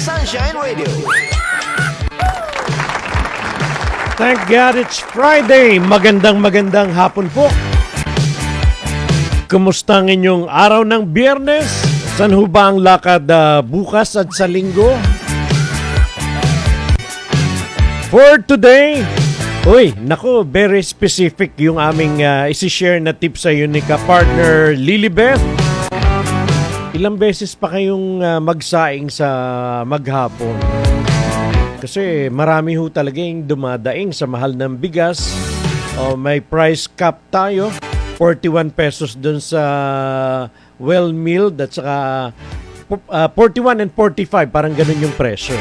Sunshine Radio. Thank God it's Friday. Magandang magandang hapon po. Kumusta ang inyong araw ng biyernes? San ho ba ang lakad ah, bukas at sa linggo? For today, Uy, nako, very specific yung aming uh, isi-share na tip sa iyo ni ka-partner Lilibeth. Ilang beses pa kayong ah, magsaing sa maghapon? Kasi marami ho talaga yung dumadaing sa mahal ng bigas. O may price cap tayo. 41 pesos dun sa well milled at saka ah, 41 and 45 parang ganun yung presyo.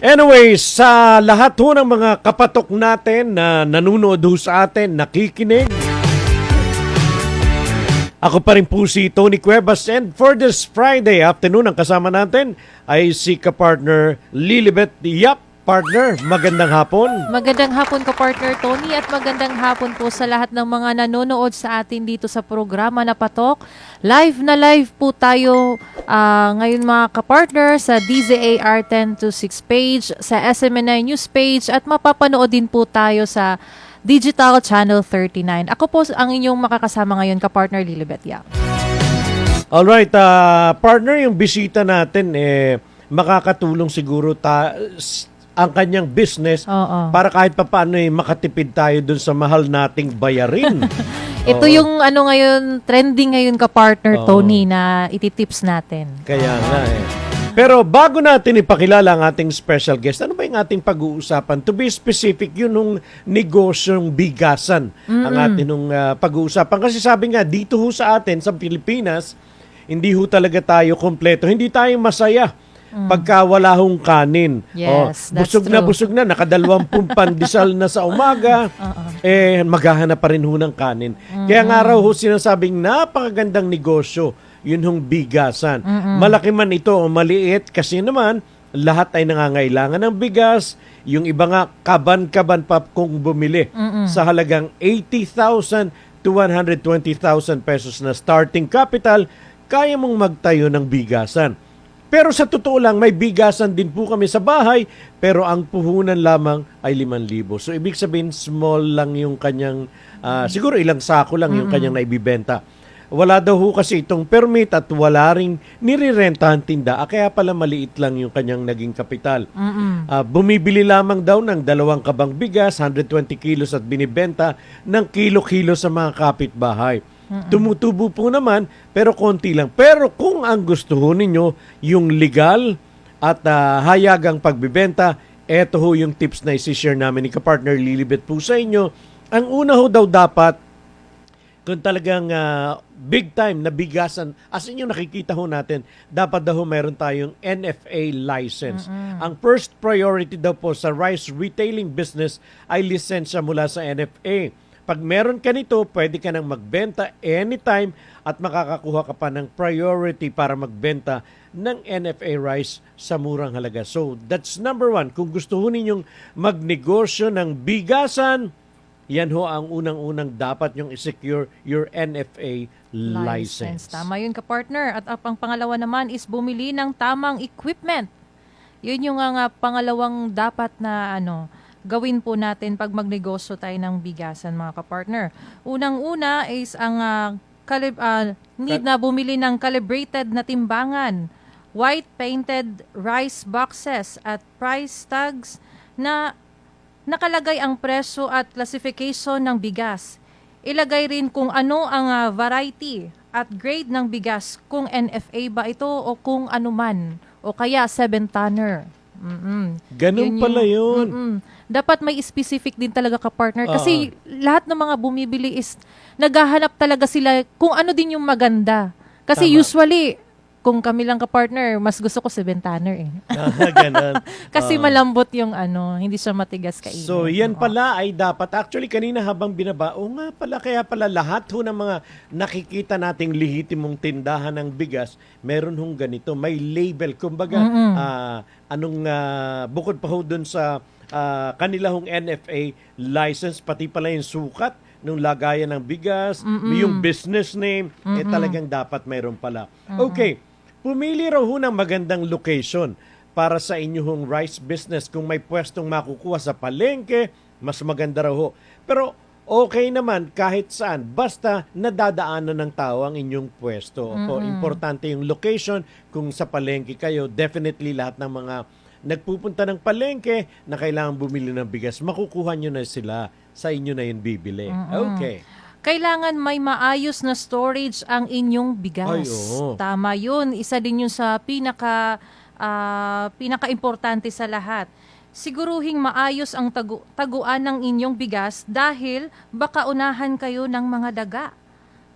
Anyway, sa lahat ho ng mga kapatok natin na nanunood ho sa atin, nakikinig, ako pa rin po si Tony Cuevas and for this Friday afternoon ang kasama natin ay si ka-partner Lilibet Yap. Partner, magandang hapon. Magandang hapon ko partner Tony at magandang hapon po sa lahat ng mga nanonood sa atin dito sa programa na Patok. Live na live po tayo ah, ngayon mga kapartner sa DZAR 10 to 6 page, sa SMNI News page at mapapanood din po tayo sa Digital Channel 39. Ako po ang inyong makakasama ngayon kapartner Lilibet Yap. Alright, ah, partner, yung bisita natin eh makakatulong siguro ta ang kanyang business Oo. para kahit papaano eh, makatipid tayo dun sa mahal nating bayarin. Ito Oo. yung ano ngayon, trending ngayon Oo. ka-partner Tony na ititips natin. Kaya nga eh. Pero bago natin ipakilala ang ating special guest, ano ba yung ating pag-uusapan? To be specific, yun nung negosyong bigasan ang ating nung ah, pag-uusapan. Kasi sabi nga, dito ho sa atin, sa Pilipinas, hindi ho talaga tayo kompleto. Hindi tayo masaya pagka wala hong kanin. Mm. Yes, that's busog na true. busog na, nakadalawampung pandesal na sa umaga, eh maghahanap pa rin ho ng kanin. Kaya nga raw ho sinasabing napakagandang negosyo, yun hong bigasan. Malaki man ito o maliit kasi naman lahat ay nangangailangan ng bigas. Yung iba nga kaban-kaban pa kung bumili sa halagang 80,000 to 120,000 pesos na starting capital, kaya mong magtayo ng bigasan. Pero sa totoo lang, may bigasan din po kami sa bahay, pero ang puhunan lamang ay 5,000. So, ibig sabihin, small lang yung kanyang, ah, siguro ilang sako lang yung kanyang naibibenta. Wala daw ho kasi itong permit at wala ring nirirentahan tinda, ah, kaya pala maliit lang yung kanyang naging kapital. Ah, bumibili lamang daw ng dalawang kabang bigas, 120 kilos at binibenta ng kilo-kilo sa mga kapitbahay. Tumutubo po naman, pero konti lang. Pero kung ang gusto ho ninyo, yung legal at ah, hayagang pagbibenta, eto ho yung tips na isi-share namin ni kapartner Lilibet po sa inyo. Ang una ho daw dapat, kung talagang ah, big time na bigasan, as in yung nakikita ho natin, dapat daw meron tayong NFA license. Ang first priority daw po sa rice retailing business ay lisensya mula sa NFA. Pag meron ka nito, pwede ka nang magbenta anytime at makakakuha ka pa ng priority para magbenta ng NFA rice sa murang halaga. So, that's number one. Kung gusto ninyong magnegosyo ng bigasan, yan ho ang unang-unang dapat yung i-secure your NFA license. Tama yun ka-partner. At ang pangalawa naman is bumili ng tamang equipment. Yun yung nga, nga pangalawang dapat na ano, gawin po natin pag magnegosyo tayo ng bigasan mga ka-partner. Unang-una is ang ah, calib- ah, need na bumili ng calibrated na timbangan, white painted rice boxes at price tags na nakalagay ang presyo at classification ng bigas. Ilagay rin kung ano ang ah, variety at grade ng bigas, kung NFA ba ito o kung ano man, o kaya 7-tonner. Mm-mm. Ganun Yun pala yun. Mm-mm. Dapat may specific din talaga ka-partner. Kasi lahat ng mga bumibili is naghahanap talaga sila kung ano din yung maganda. Kasi Tama. usually, kung kami lang ka-partner, mas gusto ko 7-tonner eh. Ah, Ganun. Kasi Ah. malambot yung ano, hindi siya matigas kainin. So, yan Oo. pala ay dapat. Actually, kanina habang binaba, o nga pala, kaya pala lahat ho ng mga nakikita nating lihitimong tindahan ng bigas, meron hong ganito. May label. Kumbaga, ah, anong, ah, bukod pa ho dun sa ah, kanila hong NFA license, pati pala yung sukat nung lagayan ng bigas, yung business name, eh talagang dapat mayroon pala. Okay. Pumili raw ho ng magandang location para sa inyong rice business. Kung may pwestong makukuha sa palengke, mas maganda raw ho. Pero okay naman kahit saan, basta nadadaanan ng tao ang inyong pwesto. Opo, importante yung location. Kung sa palengke kayo, definitely lahat ng mga nagpupunta ng palengke na kailangan bumili ng bigas, makukuha nyo na sila. Sa inyo na yun bibili. Okay. Kailangan may maayos na storage ang inyong bigas. Ay, oo. Tama yun. Isa din yun sa pinaka, ah, pinaka-importante sa lahat. Siguruhing maayos ang tagu- taguan ng inyong bigas dahil baka unahan kayo ng mga daga.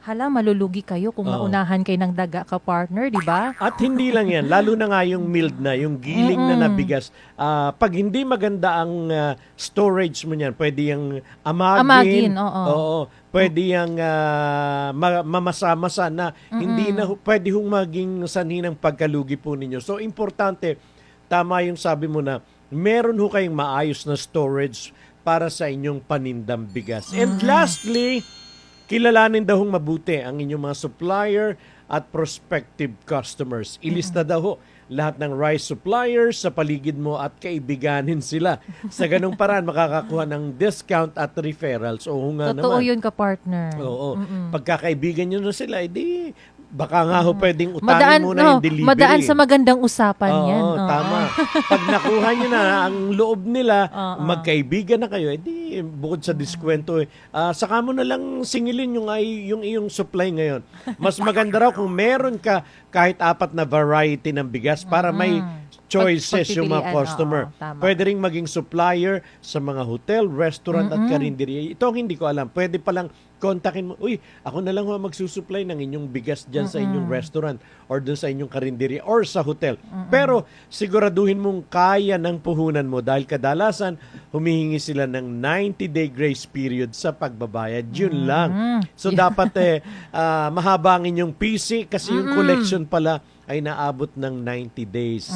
Hala, malulugi kayo kung Oo. maunahan kayo ng daga ka partner, di ba? At hindi lang yan, lalo na nga yung milled na, yung giling na nabigas. Ah, pag hindi maganda ang ah, storage mo niyan, pwede yung amagin. Amagin, oo. Pwede yung ah, ma- mamasa-masa na hindi na ho- pwede hong maging sanhi ng pagkalugi po ninyo. So, importante, tama yung sabi mo na meron ho kayong maayos na storage para sa inyong panindang bigas. And lastly, kilalanin daw mabuti ang inyong mga supplier at prospective customers. Ilista daw ho lahat ng rice suppliers sa paligid mo at kaibiganin sila. Sa ganung paraan, makakakuha ng discount at referrals. Oo nga Totoo naman. yun ka partner. Oo. Pagkakaibigan nyo na sila, edi baka nga ho pwedeng utangin Madaan, muna no, yung delivery. madaan sa magandang usapan Oo, yan. Oo. tama. Pag nakuha nyo na ang loob nila, Oo. magkaibigan na kayo, edi bukod sa diskwento, eh, ah, saka mo na lang singilin yung, ay, yung iyong supply ngayon. Mas maganda raw kung meron ka kahit apat na variety ng bigas para may choices yung mga customer. oo, tama. Pwede ring maging supplier sa mga hotel, restaurant at karinderya. Ito ang hindi ko alam. Pwede palang kontakin mo, uy, ako na lang ho magsusupply ng inyong bigas dyan sa inyong restaurant or dun sa inyong karinderya or sa hotel. Pero siguraduhin mong kaya ng puhunan mo dahil kadalasan humihingi sila ng 90-day grace period sa pagbabayad. Yun lang. So dapat eh, ah, mahaba ang inyong PC kasi yung collection pala ay naabot ng 90 days.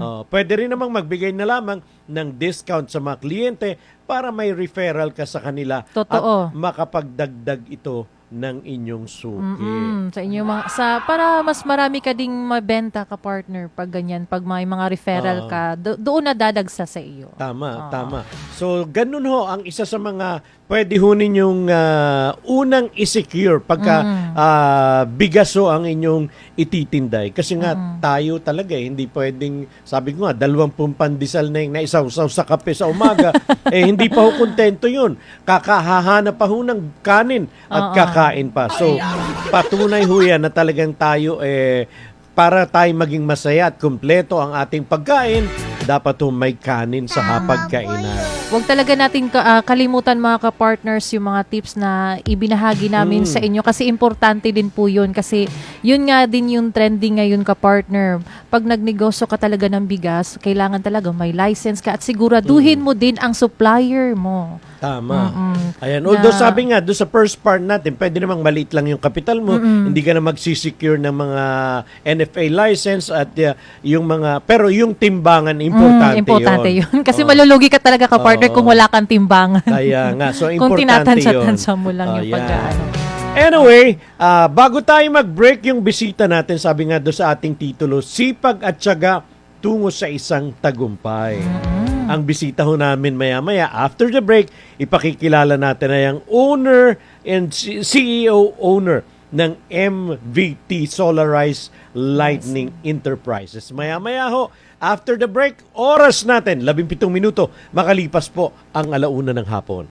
Oh, pwede rin namang magbigay na lamang ng discount sa mga kliyente para may referral ka sa kanila Totoo. at makapagdagdag ito ng inyong suki. Mm, sa inyo mga sa para mas marami ka ding mabenta ka partner pag ganyan pag may mga referral Oo. ka do- doon na dadagsa sa iyo. Tama, tama. So, ganun ho ang isa sa mga pwede ho ninyong ah, unang isecure pagka ah, bigas ho ang inyong ititinday. Kasi nga, tayo talaga eh, hindi pwedeng, sabi ko nga, dalawampung pandesal na yung naisaw-saw sa kape sa umaga. eh, hindi pa ho kontento yun. Kakahahanap pa ho ng kanin at Oo. Kakain pa. So, patunay ho yan na talagang tayo eh, para tayo maging masaya at kumpleto ang ating pagkain, dapat ho may kanin sa hapagkainan. Huwag talaga natin ka- ah, kalimutan mga ka-partners yung mga tips na ibinahagi namin Mm. sa inyo kasi importante din po yun kasi yun nga din yung trending ngayon ka-partner. Pag nagnegosyo ka talaga ng bigas, kailangan talaga may license ka at siguraduhin mo din ang supplier mo. Tama. Mm-mm. Ayan. Although Na- sabi nga, doon sa first part natin, pwede namang maliit lang yung kapital mo. Hindi ka na magsisecure ng mga NFA license at uh, yung mga, pero yung timbangan, importante, Mm, importante yun. yun. Kasi Oo. malulugi ka talaga ka-partner Oo. kung wala kang timbangan. Kaya nga, so kung importante yun. tinatansa-tansa mo lang yung Ayan. pagkaano. Anyway, ah, bago tayo mag-break yung bisita natin, sabi nga doon sa ating titulo, sipag at syaga tungo sa isang tagumpay. Ang bisita ho namin maya-maya, after the break, ipakikilala natin na yung owner and CEO owner ng MVT Solarize Lightning Enterprises. Maya-maya ho, after the break, oras natin, 17 minuto, makalipas po ang alauna ng hapon.